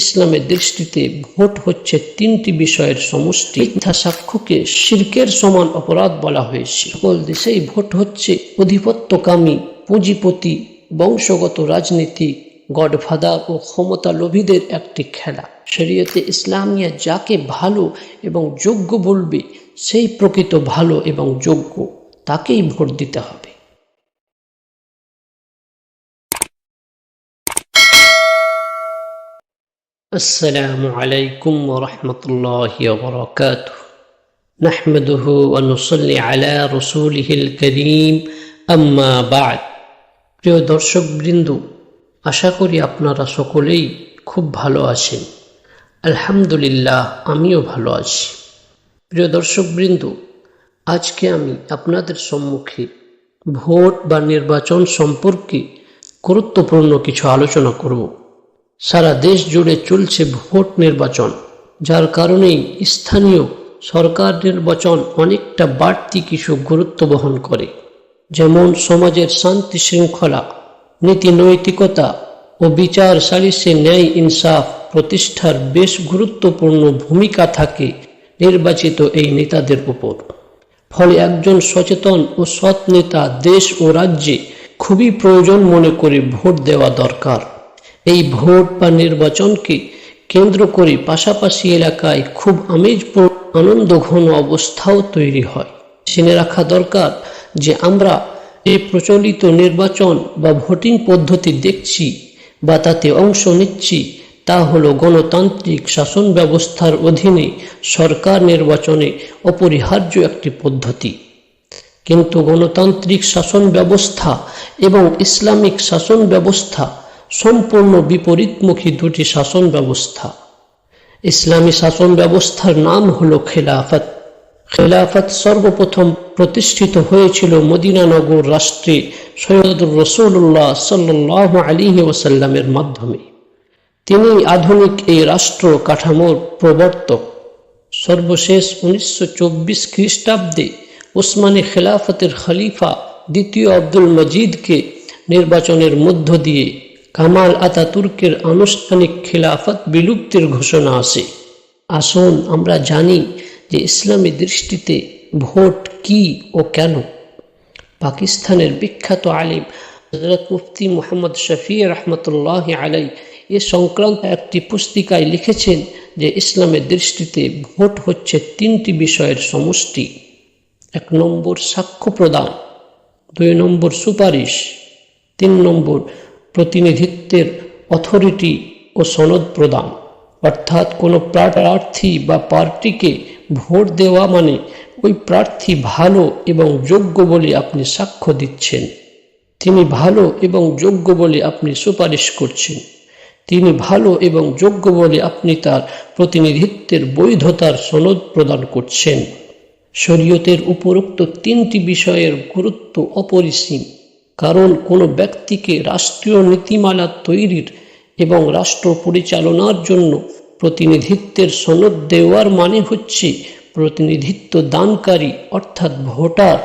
ইসলামের দৃষ্টিতে ভোট হচ্ছে তিনটি বিষয়ের সমষ্টি। মিথ্যা সাক্ষ্যকে শির্কের সমান অপরাধ বলা হয়েছে সকল দেশেই ভোট হচ্ছে অধিপত্যকামী, পুঁজিপতি, বংশগত রাজনীতি গডফাদার ও ক্ষমতা লোভীদের একটি খেলা। শরীয়তে ইসলামিয়া যাকে ভালো এবং যোগ্য বলবে, সেই প্রকৃত ভালো এবং যোগ্য, তাকেই ভোট দিতে হবে। السلام عليكم ورحمة الله وبركاته نحمده ونصلي على رسوله الكريم أما بعد প্রিয় দর্শকবৃন্দ আশা করি আপনারা সকলেই খুব ভালো আছেন আলহামদুলিল্লাহ আমিও ভালো আছি প্রিয় দর্শকবৃন্দ আজকে আমি আপনাদের সম্মুখে ভোট বা নির্বাচন সম্পর্কে গুরুত্বপূর্ণ কিছু আলোচনা করব সারা দেশ জুড়ে চলছে ভোট নির্বাচন, যার কারণেই স্থানীয় সরকার নির্বাচন অনেকটা বাড়তি কিছু গুরুত্ব বহন করে। যেমন সমাজের শান্তি শৃঙ্খলা, নীতি নৈতিকতা ও বিচার সালিসে ন্যায় ইনসাফ প্রতিষ্ঠার বেশ গুরুত্বপূর্ণ ভূমিকা থাকে নির্বাচিত এই নেতাদের উপর। ফলে একজন সচেতন ও সৎ নেতা দেশ ও রাজ্যে খুবই প্রয়োজন মনে করে ভোট দেওয়া দরকার। এই ভোট বা নির্বাচনকে কেন্দ্র করে পাশাপাশি এলাকায় খুব আমেজপূর্ণ আনন্দ ঘন অবস্থাও তৈরি হয়। জেনে রাখা দরকার যে আমরা এই প্রচলিত নির্বাচন বা ভোটিং পদ্ধতি দেখছি বা তাতে অংশ নিচ্ছি, তা হলো গণতান্ত্রিক শাসন ব্যবস্থার অধীনে সরকার নির্বাচনে অপরিহার্য একটি পদ্ধতি। কিন্তু গণতান্ত্রিক শাসন ব্যবস্থা এবং ইসলামিক শাসন ব্যবস্থা সম্পূর্ণ বিপরীতমুখী দুটি শাসন ব্যবস্থা। ইসলামী শাসন ব্যবস্থার নাম হল খেলাফত। খেলাফত সর্বপ্রথম প্রতিষ্ঠিত হয়েছিল মদিনানগর রাষ্ট্রে সৈয়দুর রসুল্লাহ সাল্লাহ আলী ওসাল্লামের মাধ্যমে। তিনি আধুনিক এই রাষ্ট্র কাঠামোর প্রবর্তক। সর্বশেষ উনিশশো চব্বিশ খ্রিস্টাব্দে ওসমানী খেলাফতের খলিফা দ্বিতীয় আব্দুল মজিদকে নির্বাচনের মধ্য দিয়ে কামাল আতাতুর্কের আনুষ্ঠানিক খিলাফত বিলুপ্তির ঘোষণা আসে আসুন আমরা জানি যে ইসলামী দৃষ্টিতে ভোট কি ও কেন। পাকিস্তানের বিখ্যাত আলিম হজরত মুফতি মোহাম্মদ শফি রহমতুল্লাহ আলাই এ সংক্রান্ত একটি পুস্তিকায় লিখেছেন যে ইসলামের দৃষ্টিতে ভোট হচ্ছে তিনটি বিষয়ের সমষ্টি। এক নম্বর সাক্ষ্য প্রদান, দুই নম্বর সুপারিশ, তিন নম্বর প্রতিনিধিত্বের অথরিটি ও সনদ প্রদান। অর্থাৎ কোনো প্রার্থী বা পার্টিকে ভোট দেওয়া মানে ওই প্রার্থী ভালো এবং যোগ্য বলে আপনি সাক্ষ্য দিচ্ছেন। তিনি ভালো এবং যোগ্য বলে আপনি সুপারিশ করছেন। তিনি ভালো এবং যোগ্য বলে আপনি তার প্রতিনিধিত্বের বৈধতার সনদ প্রদান করছেন। শরীয়তের উপরোক্ত তিনটি বিষয়ের গুরুত্ব অপরিসীম। কারণ কোনো ব্যক্তিকে রাষ্ট্রীয় নীতিমালা তৈরির এবং রাষ্ট্র পরিচালনার জন্য প্রতিনিধিত্বের সনদ দেওয়ার মানে হচ্ছে প্রতিনিধিত্ব দানকারী অর্থাৎ ভোটার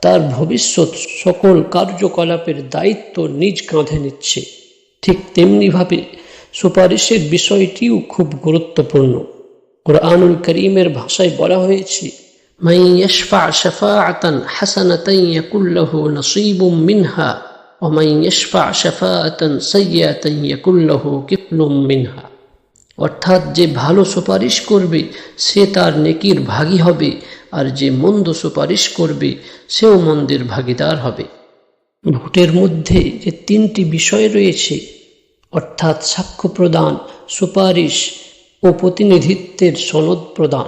তার ভবিষ্যৎ সকল কার্যকলাপের দায়িত্ব নিজ কাঁধে নিচ্ছে। ঠিক তেমনিভাবে সুপারিশের বিষয়টিও খুব গুরুত্বপূর্ণ। কোরআনুল করিমের ভাষায় বলা হয়েছে من يشفع شفاعة حسنة يكن له نصيب منها ومن يشفع شفاعة سيئة يكن له كفل منها অর্থাৎ যে ভালো সুপারিশ করবে সে তার নেকির ভাগী হবে আর যে মন্দ সুপারিশ করবে সেও মন্দের ভাগিদার হবে ভোটের মধ্যে যে তিনটি বিষয় রয়েছে অর্থাৎ সাক্ষ্য প্রদান সুপারিশ ও প্রতিনিধিত্বের সনদ প্রদান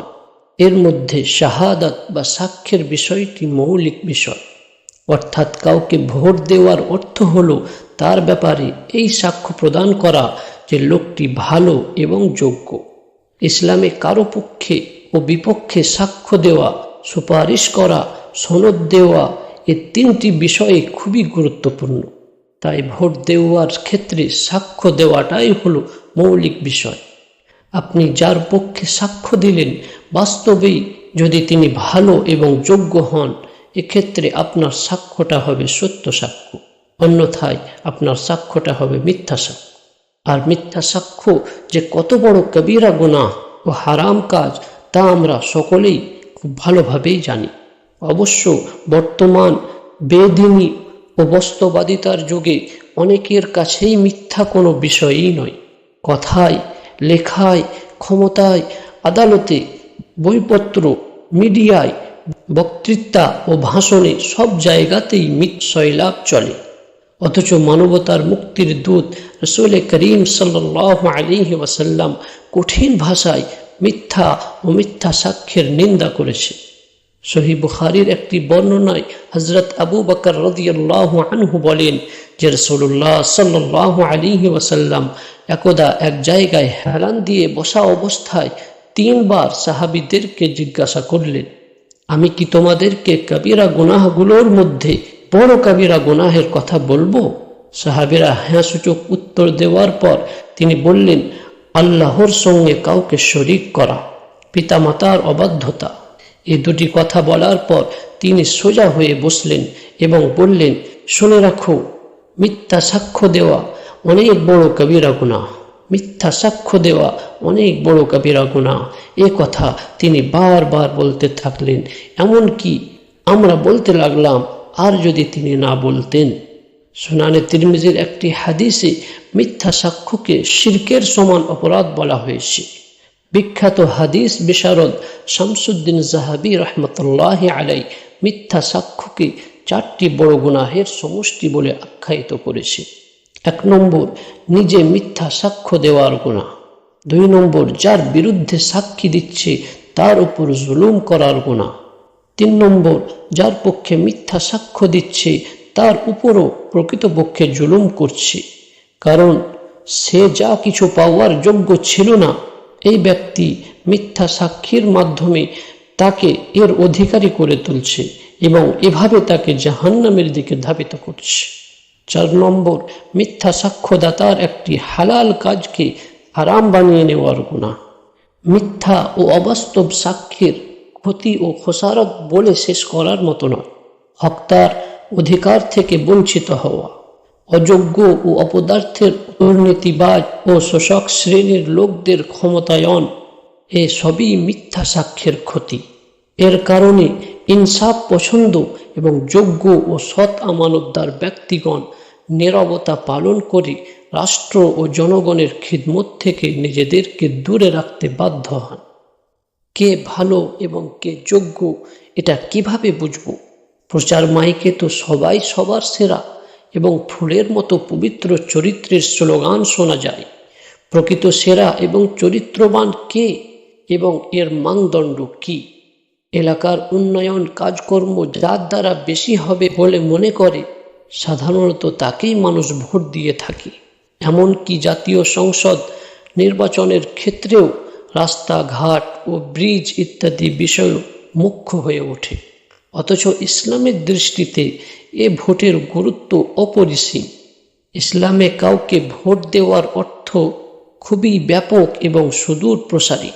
এর মধ্যে শাহাদাত বা সাক্ষ্যের বিষয়টি মৌলিক বিষয়। অর্থাৎ কাউকে ভোট দেওয়ার অর্থ হল তার ব্যাপারে এই সাক্ষ্য প্রদান করা যে লোকটি ভালো এবং যোগ্য। ইসলামে কারও পক্ষে ও বিপক্ষে সাক্ষ্য দেওয়া, সুপারিশ করা, সনদ দেওয়া এ তিনটি বিষয়ে খুবই গুরুত্বপূর্ণ। তাই ভোট দেওয়ার ক্ষেত্রে সাক্ষ্য দেওয়াটাই হলো মৌলিক বিষয়। আপনি যার পক্ষে সাক্ষ্য দিলেন, বাস্তবেই যদি তিনি ভালো এবং যোগ্য হন, এক্ষেত্রে আপনার সাক্ষ্যটা হবে সত্য সাক্ষ্য। অন্যথায় আপনার সাক্ষ্যটা হবে মিথ্যা সাক্ষ্য। আর মিথ্যা সাক্ষ্য যে কত বড় কবিরা গুনাহ ও হারাম কাজ, তা আমরা সকলেই খুব ভালোভাবেই জানি। অবশ্য বর্তমান বেদিনী ও বস্তুবাদিতার যুগে অনেকের কাছেই মিথ্যা কোনো বিষয়ই নয়। কথায় লেখায়, ক্ষমতায়, আদালতে, বইপত্র, মিডিয়ায়, বক্তৃতা ও ভাষণে সব জায়গাতেই মিথ্যলাভ চলে। অথচ মানবতার মুক্তির দূত রসুল করিম সাল্লাহ আলিহি ওয়াসাল্লাম কঠিন ভাষায় মিথ্যা ও মিথ্যা সাক্ষ্যের নিন্দা করেছে। সহি বুখারির একটি বর্ণনায় হজরত আবু বকর রদিয়াল্লাহ আনহু বলেন যে রসুল্লাহ সাল্লাহ আলিহি ওয়াসাল্লাম একদা এক জায়গায় হেলান দিয়ে বসা অবস্থায় তিনবার সাহাবিদেরকে জিজ্ঞাসা করলেন, আমি কি তোমাদেরকে কবিরা গুনাহগুলোর মধ্যে বড় কবিরা গুনাহের কথা বলব? সাহাবিরা হ্যাঁ সূচক উত্তর দেওয়ার পর তিনি বললেন, আল্লাহর সঙ্গে কাউকে শরিক করা, পিতামাতার অবাধ্যতা। এ দুটি কথা বলার পর তিনি সোজা হয়ে বসলেন এবং বললেন, শুনে রাখো মিথ্যা সাক্ষ্য দেওয়া অনেক বড় কবিরা গুণা মিথ্যা সাক্ষ্য দেওয়া অনেক বড় কবিরা গুণা এ কথা তিনি বারবার বলতে থাকলেন। এমনকি আমরা বলতে লাগলাম, আর যদি তিনি না বলতেন। সুনানে তিরমিজির একটি হাদিসে মিথ্যা সাক্ষ্যকে শির্কের সমান অপরাধ বলা হয়েছে। বিখ্যাত হাদিস বিশারদ শামসুদ্দিন জাহাবি রহমতুল্লাহ আলাই মিথ্যা সাক্ষ্যকে চারটি বড় গুনাহের সমষ্টি বলে আখ্যায়িত করেছে। এক নম্বর, নিজে মিথ্যা সাক্ষ্য দেওয়ার গুণা দুই নম্বর, যার বিরুদ্ধে সাক্ষী দিচ্ছে, তার উপর জুলুম করার গুণা তিন নম্বর, যার পক্ষে মিথ্যা সাক্ষ্য দিচ্ছে, তার উপরও প্রকৃতপক্ষে জুলুম করছে। কারণ, সে যা কিছু পাওয়ার যোগ্য ছিল না, এই ব্যক্তি মিথ্যা সাক্ষীর মাধ্যমে তাকে এর অধিকারী করে তুলছে। এবং এভাবে তাকে জাহান্নামের দিকে ধাবিত করছে। চার নম্বর, মিথ্যা সাক্ষ্যদাতার একটি হালাল কাজকে আরাম বানিয়ে নেওয়ার গুণা মিথ্যা ও অবাস্তব সাক্ষীর ক্ষতি ও খোসারত বলে শেষ করার মতো নয়। হক্তার অধিকার থেকে বঞ্চিত হওয়া, অযোগ্য ও অপদার্থের দুর্নীতিবাজ ও শোষক শ্রেণির লোকদের ক্ষমতায়ন, এ সবই মিথ্যা সাক্ষ্যের ক্ষতি। এর কারণে ইনসাফ পছন্দ এবং যোগ্য ও সৎ আমানতদার ব্যক্তিগণ নিরবতা পালন করে রাষ্ট্র ও জনগণের খিদমত থেকে নিজেদেরকে দূরে রাখতে বাধ্য হন। কে ভালো এবং কে যোগ্য, এটা কীভাবে বুঝব? প্রচার মাইকে তো সবাই সবার সেরা এবং ফুলের মতো পবিত্র চরিত্রের স্লোগান শোনা যায়। প্রকৃত সেরা এবং চরিত্রবান কে এবং এর মানদণ্ড কি? এলাকার উন্নয়ন কাজকর্ম যার দ্বারা বেশি হবে বলে মনে করে, সাধারণত তাকেই মানুষ ভোট দিয়ে থাকে। এমনকি জাতীয় সংসদ নির্বাচনের ক্ষেত্রেও রাস্তাঘাট ও ব্রিজ ইত্যাদি বিষয় মুখ্য হয়ে ওঠে। অথচ ইসলামের দৃষ্টিতে এ ভোটের গুরুত্ব অপরিসীম। ইসলামে কাউকে ভোট দেওয়ার অর্থ খুবই ব্যাপক এবং সুদূর প্রসারী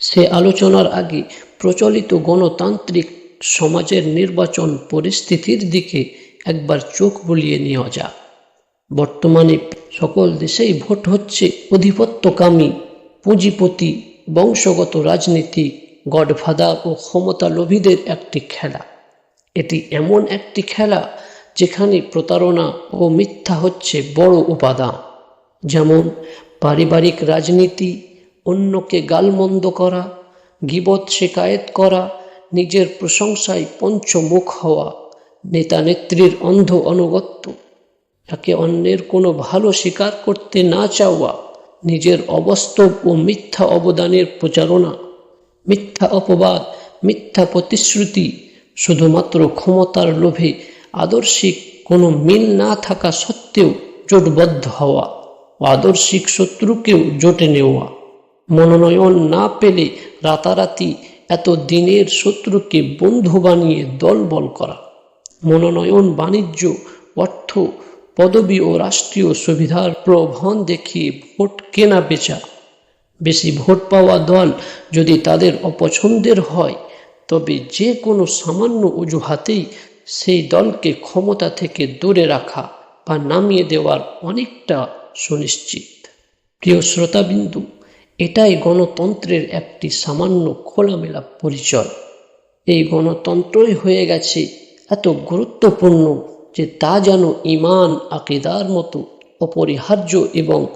সে আলোচনার আগে প্রচলিত গণতান্ত্রিক সমাজের নির্বাচন পরিস্থিতির দিকে একবার চোখ বুলিয়ে নেওয়া যাক। বর্তমানে সকল দেশেই ভোট হচ্ছে অধিপত্যকামী পুঁজিপতি, বংশগত রাজনীতি, গডফাদার ও ক্ষমতা লোভীদের একটি খেলা। এটি এমন একটি খেলা যেখানে প্রতারণা ও মিথ্যা হচ্ছে বড় উপাদান। যেমন পারিবারিক রাজনীতি অন্যকে গালমন্দ করা, গিবত শেকায়েত করা, নিজের প্রশংসায় পঞ্চমুখ হওয়া, নেতা নেত্রীর অন্ধ অনুগত্য। তাকে অন্যের কোনো ভালো স্বীকার করতে না চাওয়া, নিজের অবাস্তব ও মিথ্যা অবদানের প্রচারণা। মিথ্যা অপবাদ, মিথ্যা প্রতিশ্রুতি, শুধুমাত্র ক্ষমতার লোভে আদর্শিক কোনো মিল না থাকা সত্ত্বেও জোটবদ্ধ হওয়া, ও আদর্শিক শত্রুকেও জোটে নেওয়া। মনোনয়ন না পেলে রাতারাতি এত দিনের শত্রুকে বন্ধু বানিয়ে দলবল করা। মনোনয়ন, বাণিজ্য, অর্থ, পদবী ও রাষ্ট্রীয় সুবিধার প্রবহন দেখিয়ে ভোট কেনা বেচা। বেশি ভোট পাওয়া দল যদি তাদের অপছন্দের হয়, তবে যে কোনো সামান্য অজুহাতেই সেই দলকে ক্ষমতা থেকে দূরে রাখা বা নামিয়ে দেওয়ার অনেকটা সুনিশ্চিত। প্রিয় শ্রোতাবিন্দু এটাই গণতন্ত্রের একটি সামান্য খোলামেলা পরিচয়। এই গণতন্ত্রই হয়ে গেছে এত গুরুত্বপূর্ণ যে তা যেন ইমান আকিদার মতো অপরিহার্য এবং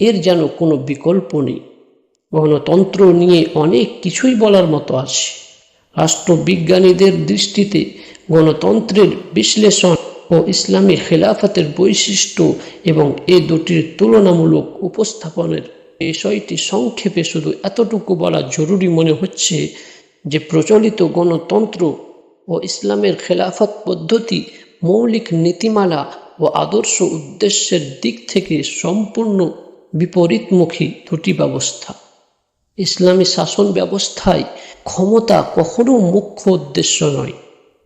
এর যেন কোনো বিকল্প নেই। গণতন্ত্র নিয়ে অনেক কিছুই বলার মতো আছে। রাষ্ট্রবিজ্ঞানীদের দৃষ্টিতে গণতন্ত্রের বিশ্লেষণ ও ইসলামী খেলাফতের বৈশিষ্ট্য এবং এ দুটির তুলনামূলক উপস্থাপনের বিষয়টি সংক্ষেপে শুধু এতটুকু বলা জরুরি মনে হচ্ছে যে প্রচলিত গণতন্ত্র ও ইসলামের খেলাফত পদ্ধতি, মৌলিক নীতিমালা ও আদর্শ উদ্দেশ্যের দিক থেকে সম্পূর্ণ বিপরীতমুখী দুটি ব্যবস্থা। ইসলামী শাসন ব্যবস্থায় ক্ষমতা কখনো মুখ্য উদ্দেশ্য নয়,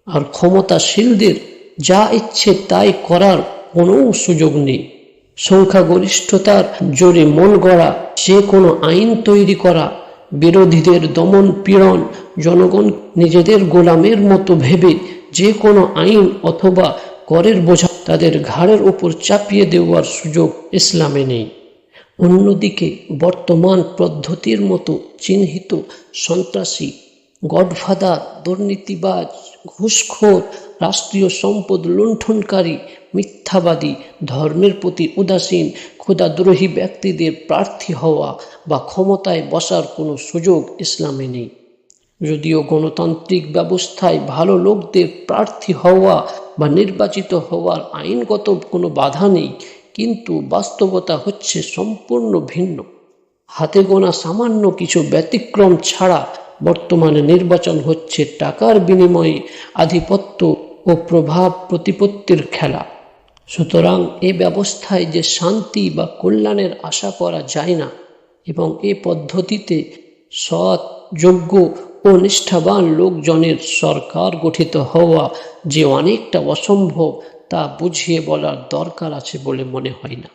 আর ক্ষমতাশীলদের যা ইচ্ছে তাই করার কোনো সুযোগ নেই। সংখ্যাগরিষ্ঠতার জোরে মন গড়া যে কোনো আইন তৈরি করা, বিরোধীদের দমন পীড়ন, জনগণ নিজেদের গোলামের মতো ভেবে যে কোনো আইন অথবা করের বোঝা তাদের ঘাড়ের ওপর চাপিয়ে দেওয়ার সুযোগ ইসলামে নেই। অন্যদিকে বর্তমান পদ্ধতির মতো চিহ্নিত সন্ত্রাসী গডফাদার, দুর্নীতিবাজ, ঘুষখোর, রাষ্ট্রীয় সম্পদ লুণ্ঠনকারী, মিথ্যাবাদী, ধর্মের প্রতি উদাসীন, ক্ষুদাদ্রোহী ব্যক্তিদের প্রার্থী হওয়া বা ক্ষমতায় বসার কোনো সুযোগ ইসলামে নেই। যদিও গণতান্ত্রিক ব্যবস্থায় ভালো লোকদের প্রার্থী হওয়া বা নির্বাচিত হওয়ার আইনগত কোনো বাধা নেই, কিন্তু বাস্তবতা হচ্ছে সম্পূর্ণ ভিন্ন। হাতে গোনা সামান্য কিছু ব্যতিক্রম ছাড়া বর্তমানে নির্বাচন হচ্ছে টাকার বিনিময়ে আধিপত্য ও প্রভাব প্রতিপত্তির খেলা। সুতরাং এ ব্যবস্থায় যে শান্তি বা কল্যাণের আশা করা যায় না এবং এ পদ্ধতিতে সৎ, যোগ্য ও নিষ্ঠাবান লোকজনের সরকার গঠিত হওয়া যে অনেকটা অসম্ভব তা বুঝিয়ে বলার দরকার আছে বলে মনে হয় না।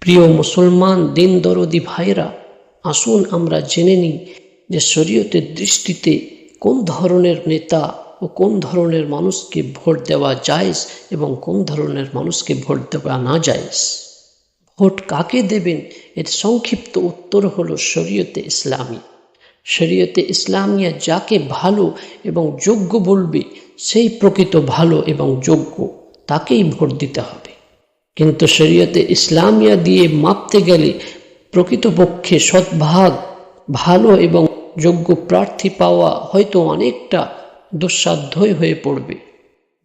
প্রিয় মুসলমান দিন দরদি ভাইরা আসুন আমরা জেনে নিই যে শরীয়তের দৃষ্টিতে কোন ধরনের নেতা ও কোন ধরনের মানুষকে ভোট দেওয়া জায়জ এবং কোন ধরনের মানুষকে ভোট দেওয়া না জায়জ? ভোট কাকে দেবেন? এর সংক্ষিপ্ত উত্তর হলো শরীয়তে ইসলামী। শরীয়তে ইসলামিয়া যাকে ভালো এবং যোগ্য বলবে, সেই প্রকৃত ভালো এবং যোগ্য তাকেই ভোট দিতে হবে। কিন্তু শরীয়তে ইসলামিয়া দিয়ে মাপতে গেলে প্রকৃতপক্ষে সদ্ভাগ, ভালো এবং যোগ্য প্রার্থী পাওয়া হয়তো অনেকটা দুঃসাধ্যই হয়ে পড়বে।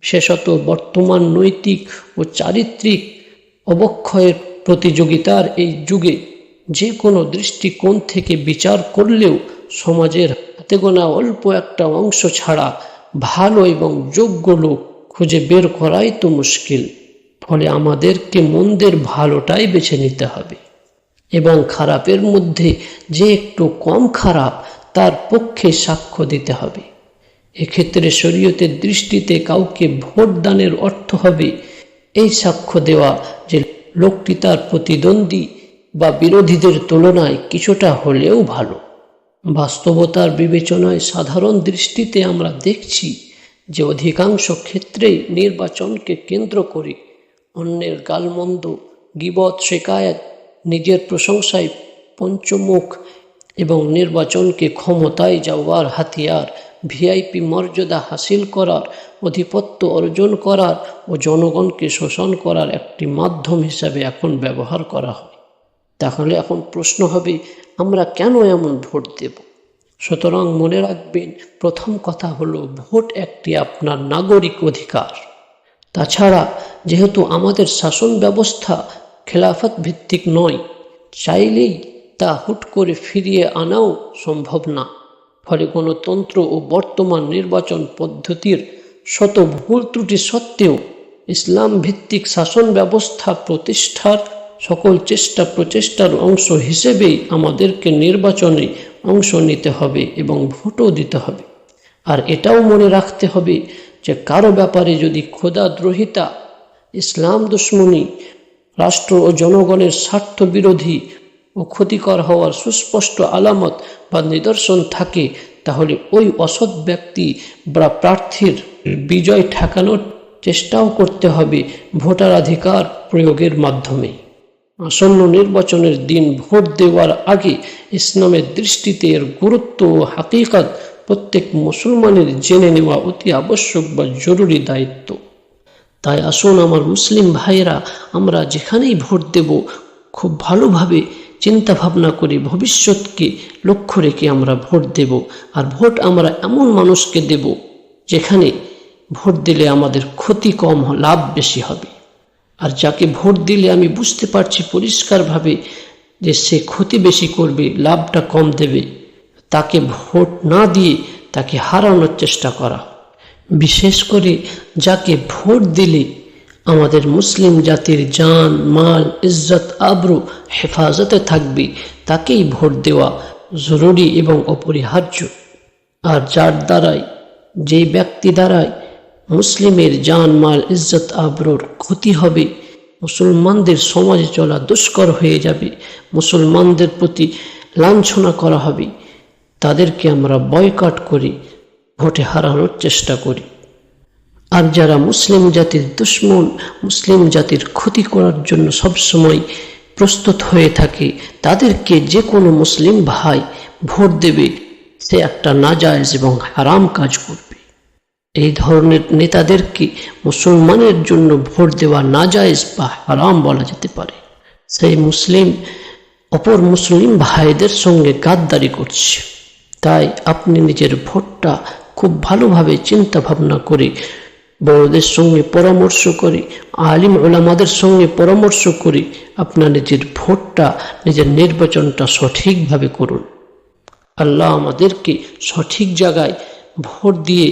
বিশেষত বর্তমান নৈতিক ও চারিত্রিক অবক্ষয়ের প্রতিযোগিতার এই যুগে যে কোনো দৃষ্টিকোণ থেকে বিচার করলেও সমাজের হাতে গোনা অল্প একটা অংশ ছাড়া ভালো এবং যোগ্য লোক খুঁজে বের করাই তো মুশকিল। ফলে আমাদেরকে মন্দের ভালোটাই বেছে নিতে হবে। এবং খারাপের মধ্যে যে একটু কম খারাপ তার পক্ষে সাক্ষ্য দিতে হবে। এক্ষেত্রে শরীয়তের দৃষ্টিতে কাউকে ভোট দানের অর্থ হবে এই সাক্ষ্য দেওয়া যে লোকটি তার প্রতিদ্বন্দ্বী বা বিরোধীদের তুলনায় কিছুটা হলেও ভালো। বাস্তবতার বিবেচনায় সাধারণ দৃষ্টিতে আমরা দেখছি যে অধিকাংশ ক্ষেত্রেই নির্বাচনকে কেন্দ্র করে অন্যের গালমন্দ, গিবত, শেকায়াত, নিজের প্রশংসায় পঞ্চমুখ এবং নির্বাচনকে ক্ষমতায় যাওয়ার হাতিয়ার, ভিআইপি মর্যাদা হাসিল করার অধিপত্য অর্জন করার ও জনগণকে শোষণ করার একটি মাধ্যম হিসাবে এখন ব্যবহার করা হয়। তাহলে এখন প্রশ্ন হবে, আমরা কেন এমন ভোট দেব? সুতরাং মনে রাখবেন, প্রথম কথা হলো, ভোট একটি আপনার নাগরিক অধিকার। তাছাড়া, যেহেতু আমাদের শাসন ব্যবস্থা খেলাফত ভিত্তিক নয়, চাইলেই তা হুট করে ফিরিয়ে আনাও সম্ভব না। ফলে গণতন্ত্র ও বর্তমান নির্বাচন পদ্ধতির শত ভুল ত্রুটি সত্ত্বেও ইসলাম ভিত্তিক শাসন ব্যবস্থা প্রতিষ্ঠার সকল চেষ্টা প্রচেষ্টার অংশ হিসেবেই আমাদেরকে নির্বাচনে অংশ নিতে হবে এবং ভোটও দিতে হবে। আর এটাও মনে রাখতে হবে যে কারও ব্যাপারে যদি খোদাদ্রোহিতা ইসলাম দুশ্মনী, রাষ্ট্র ও জনগণের স্বার্থ বিরোধী ও ক্ষতিকর হওয়ার সুস্পষ্ট আলামত বা নিদর্শন থাকে, তাহলে ওই অসৎ ব্যক্তি বা প্রার্থীর বিজয় ঠেকানোর চেষ্টাও করতে হবে ভোটাধিকার প্রয়োগের মাধ্যমে। আসন্ন নির্বাচনের দিন ভোট দেওয়ার আগে ইসলামের দৃষ্টিতে এর গুরুত্ব ও হাকিকাত প্রত্যেক মুসলমানের জেনে নেওয়া অতি আবশ্যক বা জরুরি দায়িত্ব। তাই আসুন আমার মুসলিম ভাইয়েরা, আমরা যেখানেই ভোট দেব, খুব ভালোভাবে চিন্তা ভাবনা করে, ভবিষ্যৎকে লক্ষ্য রেখে আমরা ভোট দেব। আর ভোট আমরা এমন মানুষকে দেব, যেখানে ভোট দিলে আমাদের ক্ষতি কম, লাভ বেশি হবে। আর যাকে ভোট দিলে আমি বুঝতে পারছি পরিষ্কারভাবে যে সে ক্ষতি বেশি করবে, লাভটা কম দেবে, তাকে ভোট না দিয়ে তাকে হারানোর চেষ্টা করা। বিশেষ করে যাকে ভোট দিলে আমাদের মুসলিম জাতির জান, মাল, ইজ্জত, আবরু, হেফাজতে থাকবে, তাকেই ভোট দেওয়া জরুরি এবং অপরিহার্য। আর যার দ্বারাই, যে ব্যক্তি দ্বারাই মুসলিমের জান, মাল, ইজ্জত, আবরুর ক্ষতি হবে, মুসলমানদের সমাজে চলা দুষ্কর হয়ে যাবে, মুসলমানদের প্রতি লাঞ্ছনা করা হবে, তাদেরকে আমরা বয়কট করি, ভোটে হারানোর চেষ্টা করি। আর যারা মুসলিম জাতির দুশ্মন, মুসলিম জাতির ক্ষতি করার জন্য সবসময় প্রস্তুত হয়ে থাকে, তাদেরকে যে কোনো মুসলিম ভাই ভোট দেবে, সে একটা নাজায়জ এবং হারাম কাজ করবে। এই ধরনের নেতাদেরকে মুসলমানের জন্য ভোট দেওয়া নাজায়জ বা হারাম বলা যেতে পারে। সেই মুসলিম, অপর মুসলিম ভাইদের সঙ্গে গাদ্দারি করছে। তাই আপনি নিজের ভোটটা খুব ভালোভাবে চিন্তা ভাবনা করে বড়দের সঙ্গে পরামর্শ করি, আলিম ওলামাদের সঙ্গে পরামর্শ করি আপনার নিজের ভোটটা, নিজের নির্বাচনটা সঠিকভাবে করুন। আল্লাহ আমাদেরকে সঠিক জায়গায় ভোট দিয়ে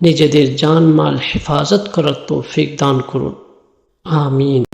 নিজেদের জানমাল হেফাজত করার তৌফিক দান করুন। আমিন।